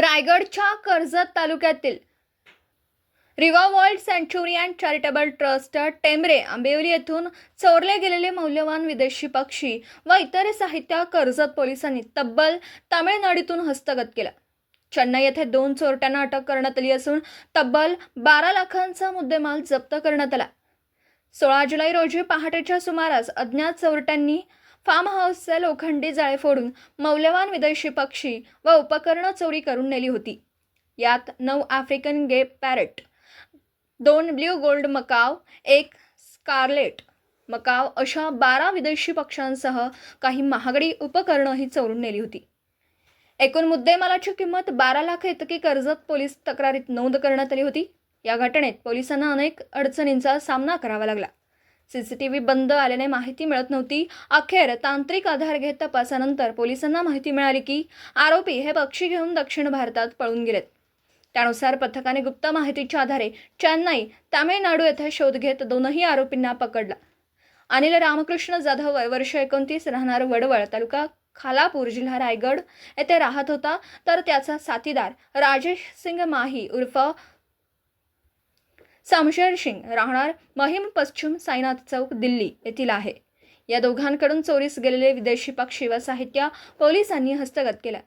रायगडच्या कर्जत तालुक्यातील Riva World सँच्युरी and Charitable Trust Temare Ambivali येथून चोरले गेलेले मौल्यवान विदेशी पक्षी व इतर साहित्य कर्जत पोलिसांनी तब्बल तामिळनाडूतून हस्तगत केलं. चेन्नई येथे दोन चोरट्यांना अटक करण्यात आली असून तब्बल बारा लाखांचा मुद्देमाल जप्त करण्यात आला. सोळा जुलै रोजी पहाटेच्या सुमारास अज्ञात चोरट्यांनी फार्म हाऊसचे लोखंडी जाळे फोडून मौल्यवान विदेशी पक्षी व उपकरणं चोरी करून नेली होती. यात नऊ आफ्रिकन गे पॅरेट दोन ब्ल्यू गोल्ड मकाव एक स्कारलेट मकाव अशा बारा विदेशी पक्ष्यांसह काही महागडी उपकरणंही चोरून नेली होती. एकूण मुद्देमालाची किंमत बारा लाख इतकी कर्जत पोलीस तक्रारीत नोंद करण्यात आली होती. या घटनेत पोलिसांना अनेक अडचणींचा सामना करावा लागला. सीसीटीव्ही बंद आल्याने माहिती मिळत नव्हती. अखेर तांत्रिक आधार घेत तपासानंतर पोलिसांना माहिती मिळाली की आरोपी हे पक्षी घेऊन दक्षिण भारतात पळून गेलेत. त्यानुसार पथकाने गुप्त माहितीच्या आधारे चेन्नई तामिळनाडू येथे शोध घेत दोनही आरोपींना पकडला. अनिल रामकृष्ण जाधव वय वर्ष एकोणतीस राहणार वडवळ तालुका खालापूर जिल्हा रायगड येथे राहत होता. तर त्याचा साथीदार राजेश सिंग माही उर्फ समशेर सिंग राहणार महिम पश्चिम साईनाथ चौक दिल्ली येथील आहे. या दोघांकडून चोरीस गेलेले विदेशी पक्षी व साहित्य पोलिसांनी हस्तगत केलं.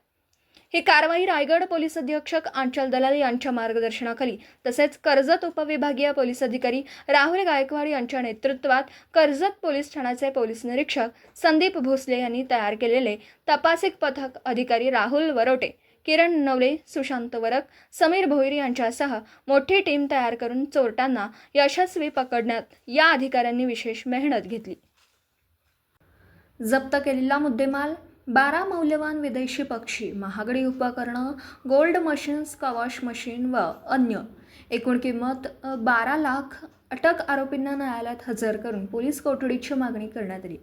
ही कारवाई रायगड पोलीस अधीक्षक आंचल दलाल यांच्या मार्गदर्शनाखाली तसेच कर्जत उपविभागीय पोलीस अधिकारी राहुल गायकवाड यांच्या नेतृत्वात कर्जत पोलीस ठाण्याचे पोलीस निरीक्षक संदीप भोसले यांनी तयार केलेले तपासिक पथक अधिकारी राहुल वरोटे किरण नवले सुशांत वरक समीर भोईर यांच्यासह मोठी टीम तयार करून चोरट्यांना यशस्वी पकडण्यात या अधिकाऱ्यांनी विशेष मेहनत घेतली. जप्त केलेला मुद्देमाल बारा मौल्यवान विदेशी पक्षी महागडी उपकरणं गोल्ड मशीन्स कवॉश मशीन व अन्य. एकूण किंमत बारा लाख अटक आरोपींना न्यायालयात हजर करून पोलीस कोठडीची मागणी करण्यात आली.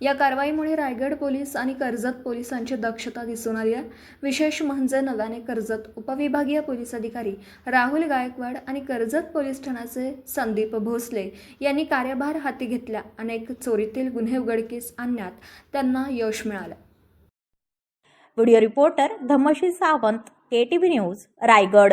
या कारवाईमुळे रायगड पोलीस आणि कर्जत पोलिसांची दक्षता दिसून आली आहे. विशेष म्हणजे नव्याने कर्जत उपविभागीय पोलीस अधिकारी राहुल गायकवाड आणि कर्जत पोलीस ठाण्याचे संदीप भोसले यांनी कार्यभार हाती घेतला. अनेक चोरीतील गुन्हे उघडकीस आणण्यात त्यांना यश मिळालं. Video reporter Dhamshi Sawant K T V news Raigad.